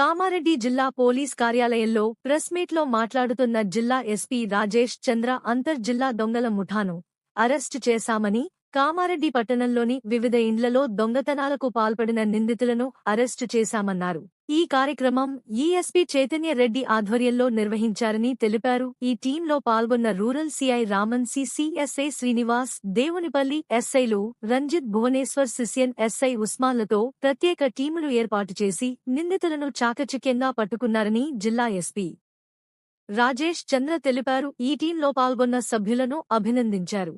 కామారెడ్డి జిల్లా పోలీస్ కార్యాలయంలో ప్రెస్మీట్లో మాట్లాడుతున్న జిల్లా ఎస్పీ రాజేష్ చంద్ర అంతర్ జిల్లా దొంగల ముఠాను అరెస్టు చేశామని కామారెడ్డి పట్టణంలోని వివిధ ఇండ్లలో దొంగతనాలకు పాల్పడిన నిందితులను అరెస్టు చేశామన్నారు. ఈ కార్యక్రమం ఈఎస్పీ చైతన్య రెడ్డి ఆధ్వర్యంలో నిర్వహించారని తెలిపారు. ఈ టీంలో పాల్గొన్న rural CI Raman CC SI Srinivas Devunipalli ఎస్ఐలు రంజిత్ భువనేశ్వర్ సిసియన్ ఎస్ఐ ఉస్మాన్లతో ప్రత్యేక టీములు ఏర్పాటు చేసి నిందితులను చాకచక్యంగా పట్టుకున్నారని జిల్లా ఎస్పీ రాజేష్ చంద్ర తెలిపారు. ఈ టీంలో పాల్గొన్న సభ్యులను అభినందించారు.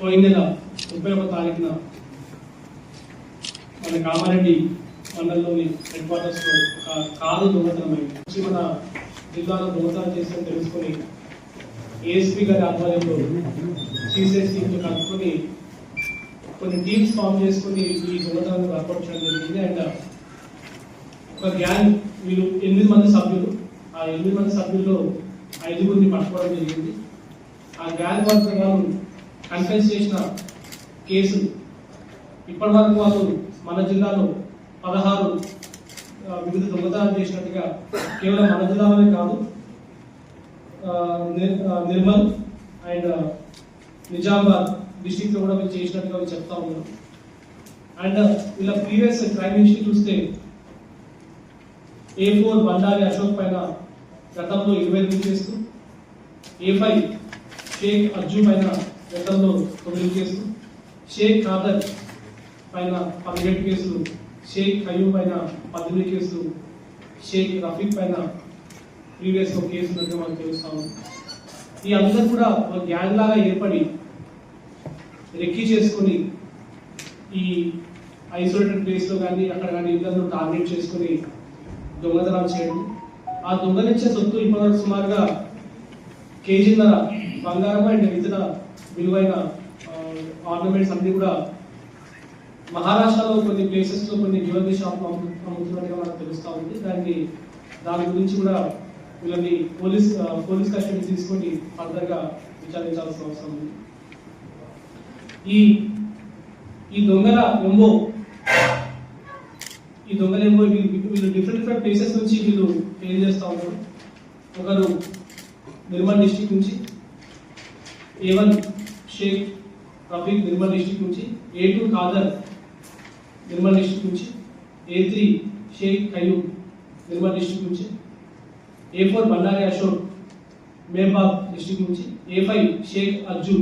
పోయిన నెల ముప్పై ఒక తారీఖున మన కామారెడ్డి మండలంలోని హెడ్ క్వార్టర్స్లో ఒక కారు దొంగతనమైంది. వచ్చి మన జిల్లాలో దొంగతనం చేసిన తెలుసుకొని ఏఎస్పీ గారి ఆధ్వర్యంలో సిసిఎస్ టీంతో కలుపుకొని కొన్ని టీమ్స్ ఫామ్ చేసుకొని ఈ దొంగతనాన్ని వర్కౌట్ చేయడం జరిగింది. అండ్ ఒక గ్యాంగ్ వీళ్ళు ఎనిమిది మంది సభ్యులు. ఆ ఎనిమిది మంది సభ్యుల్లో ఐదుగురిని పట్టుకోవడం జరిగింది. ఆ గ్యాంగ్ వర్క్ వాళ్ళు కన్ఫెన్స్ చేసిన కేసులు ఇప్పటి వరకు వాళ్ళు మన జిల్లాలో పదహారు వివిధ దొంగతనాలు చేసినట్టుగా కేవలం మన జిల్లాలోనే కాదు నిర్మల్ అండ్ నిజామాబాద్ డిస్టిక్లో కూడా చేసినట్టుగా వీళ్ళు చెప్తా ఉన్నారు. అండ్ ఇలా ప్రీవియస్ క్రైమ్ హిస్టరీ చూస్తే ఏ ఫోర్ బండారి అశోక్ పైన గతంలో ఇరవై ఎనిమిది కేసులు ఏ ఫైవ్ షేక్ అర్జున్ పైన గతంలో తొమ్మిది కేసులు షేక్ ఖాదర్ పైన పదిహేడు కేసులు షేక్ ఖయూమ్ పైన పద్దెనిమిది కేసు షేక్ రఫీక్ పైన ప్రీవియస్ ఒక కేసు ఉన్నట్టు మనకు తెలుస్తా ఈ అందరూ కూడా ఒక గ్యాంగ్ లాగా ఏర్పడి రెక్కి చేసుకొని ఈ ఐసోలేటెడ్ ప్లేస్లో కానీ అక్కడ కానీ ఇద్దరు టార్గెట్ చేసుకొని దొంగతనం చేయడం. ఆ దొంగలించే సొత్తు ఇప్పుడు సుమారుగా కేజీన్నర బంగారం అండ్ ఇతర విలువైన ఆర్నమెంట్స్ అన్ని కూడా మహారాష్ట్రలో కొన్ని ప్లేసెస్లో కొన్ని జ్యువెలరీ షాప్లు అమ్ముతున్నట్టుగా మనకు తెలుస్తా ఉంది. దానికి దాని గురించి కూడా వీళ్ళని పోలీస్ పోలీస్ కస్టడీ తీసుకొని ఫర్దర్గా విచారించాల్సిన అవసరం ఉంది. ఈ ఈ దొంగల ఎంబో ఈ దొంగల ఎంబో వీళ్ళు వీళ్ళు డిఫరెంట్ డిఫరెంట్ ప్లేసెస్ నుంచి వీళ్ళు ఫెయిల్ చేస్తూ ఉన్నారు. ఒకరు నిర్మల్ డిస్టిక్ నుంచి A one Shaik Rafiq Nirmal district నుంచి A two Khader Nirmal district నుంచి A three Shaik Khayyum Nirmal district నుంచి ఏ ఫోర్ బండారి అశోక్ మేబాద్ డిస్టిక్ నుంచి ఏ ఫైవ్ షేక్ అర్జు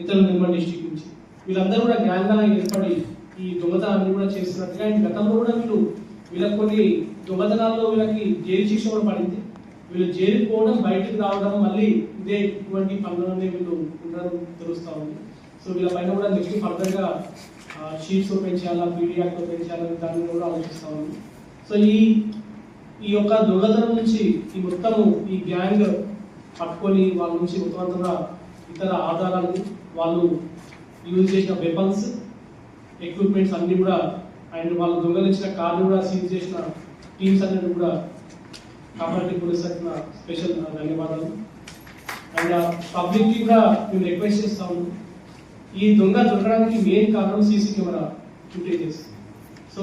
ఇతరులు నిర్మల్ డిస్టిక్ నుంచి. వీళ్ళందరూ కూడా గ్యాంగ్గా ఏర్పడి ఈ దొంగతనాన్ని కూడా చేస్తున్నట్టుగా అండ్ గతంలో కూడా వీళ్ళు వీళ్ళకి కొన్ని దొంగతనాల్లో వీళ్ళకి జైలు శిక్ష కూడా పడింది. వీళ్ళు జైలుకి పోవడం బయటకు రావడం మళ్ళీ ఇదే ఇటువంటి పనులనే వీళ్ళు ఉండడం తెలుస్తా ఉంది. సో వీళ్ళ పైన కూడా నెక్స్ట్ ఫర్దర్గా షీట్స్ పెంచాలా చేయాలా పీడీ యాక్ట్ దాన్ని కూడా ఆలోచిస్తా ఉన్నాం. సో ఈ ఈ యొక్క దొంగతనం నుంచి ఈ మొత్తము ఈ గ్యాంగ్ పట్టుకొని వాళ్ళ నుంచి మొత్తం కూడా ఇతర ఆధారాలు వాళ్ళు యూజ్ చేసిన వెపన్స్ ఎక్విప్మెంట్స్ అన్ని కూడా అండ్ వాళ్ళు దొంగలించిన కార్లు కూడా సీజ్ చేసిన టీమ్స్ అనేది కూడా కాబట్టి పోలీస్ తరఫున స్పెషల్ ధన్యవాదాలు. అండ్ పబ్లిక్ కూడా మేము రిక్వెస్ట్ చేస్తాము ఈ దొంగ దొరకడానికి మెయిన్ కారణం CC camera footages so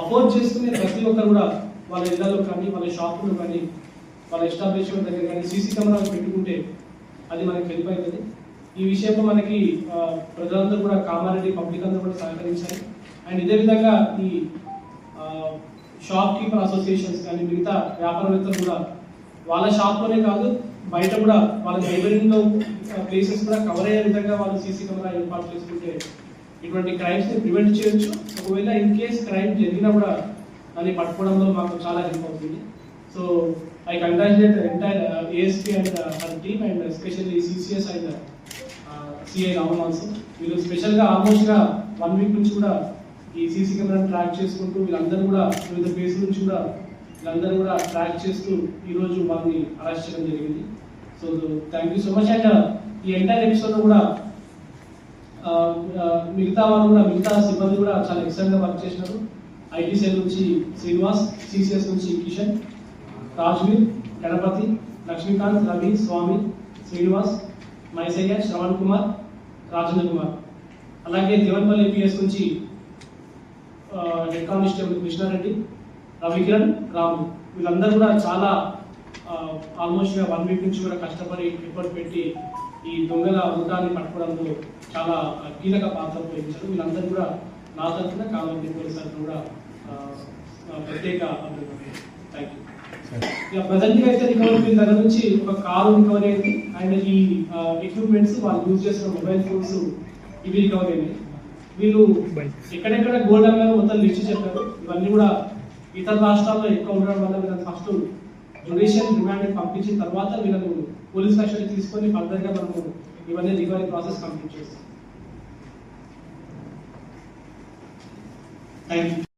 afford చేసుకునే ప్రతి ఒక్కరు కూడా వాళ్ళ ఇళ్ళలో కానీ వాళ్ళ షాపులు కానీ వాళ్ళ ఎస్టాబ్లిష్మెంట్ దగ్గర కానీ సీసీ కెమెరాలు పెట్టుకుంటే అది మనకి హెల్ప్ అవుతుంది ఈ విషయంలో మనకి ప్రజలందరూ కూడా కామారెడ్డి పబ్లిక్ అందరూ కూడా సహకరించాలి. అండ్ ఇదే విధంగా ఈ షాప్ కీపర్ అసోసియేషన్స్ కానీ మిగతా వ్యాపారవేత్తలు కూడా వాళ్ళ షాప్లోనే కాదు బయట కూడా వాళ్ళ నైబరింగ్లో ప్లేసెస్ కూడా కవర్ అయ్యే విధంగా వాళ్ళు సీసీ కెమెరా ఏర్పాటు చేసుకుంటే ఇటువంటి క్రైమ్స్ని ప్రివెంట్ చేయొచ్చు. ఒకవేళ ఇన్ కేస్ క్రైమ్ జరిగినా కూడా దాన్ని పట్టుకోవడంలో మాకు చాలా హెల్ప్ అవుతుంది. So I congratulate entire ASP and her team and especially CCS and CI Raman also వీళ్ళు స్పెషల్గా ఆల్మోస్ట్గా వన్ వీక్ నుంచి కూడా ఈ సీసీ కెమెరా ట్రాక్ చేసుకుంటూ వీళ్ళందరూ కూడా వివిధ ప్లేస్ నుంచి కూడా వీళ్ళందరూ కూడా ట్రాక్ చేస్తూ ఈరోజు రోజు అరెస్ట్ చేయడం జరిగింది. So thank you so much and uh, ఈ ఎంటైర్ ఎపిసోడ్ కూడా uh, uh, మిగతా వాళ్ళు కూడా మిగతా సిబ్బంది కూడా చాలా ఎక్సలెంట్గా వర్క్ చేసినారు. ఐటీ సెల్ నుంచి శ్రీనివాస్ సిసిఎస్ నుంచి కిషన్ రాజ్వీర్ గణపతి లక్ష్మీకాంత్ రవి స్వామి శ్రీనివాస్ మైసయ్య శ్రవణ్ కుమార్ రాజేంద్ర కుమార్. అలాగే దేవన్పల్లి పిఎస్ నుంచి హెడ్ కానిస్టేబుల్ కృష్ణారెడ్డి రవికిరణ్ రాము. వీళ్ళందరూ కూడా చాలా ఆల్మోస్ట్ వన్ వీక్ నుంచి కూడా కష్టపడి ఎఫర్ట్ పెట్టి ఈ దొంగల ముఠాన్ని పట్టుకోవడంలో చాలా కీలక పాత్ర పోషించారు. వీళ్ళందరూ కూడా నా తరఫున పోలీస్ తరఫున కూడా ప్రత్యేక థ్యాంక్ యూ ఇక ప్రజెంట్గా అయితే రికవరీ వీళ్ళ దగ్గర నుంచి ఒక కారు రికవరీ అయింది. అండ్ ఈ ఎక్విప్మెంట్స్ వాళ్ళు యూజ్ చేసిన మొబైల్ ఫోన్స్ ఇవి రికవరీ అయినాయి. వీళ్ళు ఎక్కడెక్కడ గోల్డ్ అమ్మారు మొత్తం లిస్ట్ చెప్పారు. ఇవన్నీ కూడా ఇతర రాష్ట్రాల్లో ఎక్కువ ఉండడం వల్ల వీళ్ళని ఫస్ట్ జ్యుడిషియల్ రిమాండ్ పంపించిన తర్వాత వీళ్ళను పోలీస్ కస్టడీ తీసుకొని ఫర్దర్గా మనము ఇవన్నీ రికవరీ ప్రాసెస్ కంప్లీట్ చేస్తాం. Thank you